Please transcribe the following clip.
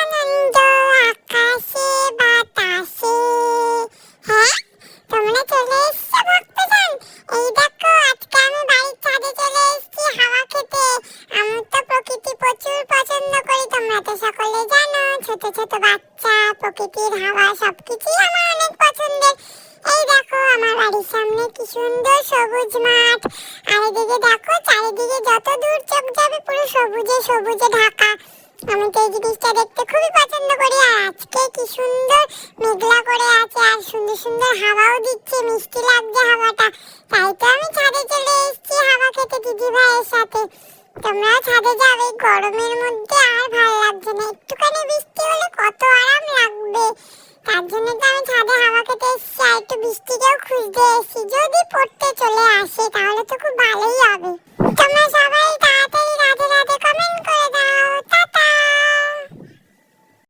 আনন্দ, আকাশে বাতাসে? হ্যাঁ তোমরা চলে এসছো তো প্রচুর পছন্দ করি, তোমরা ছোট ছোট বাচ্চা, প্রকৃতির হাওয়া, সবকিছুই আমার অনেক পছন্দের। এই দেখো, আমার বাড়ির সামনে সুন্দর সবুজ মাঠ। আর এদিকে দেখো, চারিদিকে যত দূর চোখ যাবে পুরো সবুজে ঢাকা। আমি তো এই জিনিসটা দেখতে খুবই পছন্দ করি। আজকে কি সুন্দর মেঘলা করে আছে আর সুন্দর সুন্দর হাওয়াও দিচ্ছে, মিষ্টি লাগছে হাওয়াটা। তাই তো আমি ছাদে চলে এসেছি হাওয়া খেতে দিদি ভাইয়ের সাথে। তোমরাও ছাদে যাও গরমের মধ্যে আর ভালো লাগছে না। একটুখানি বৃষ্টি হলে কত আরাম লাগবে। তার জন্য তো আমি ছাদে হাওয়া খেতে এসেছি, আর একটু বৃষ্টিকেও খুঁজতে এসেছি। যদি পড়তে চলে আসে তাহলে তো খুব ভালোই হবে।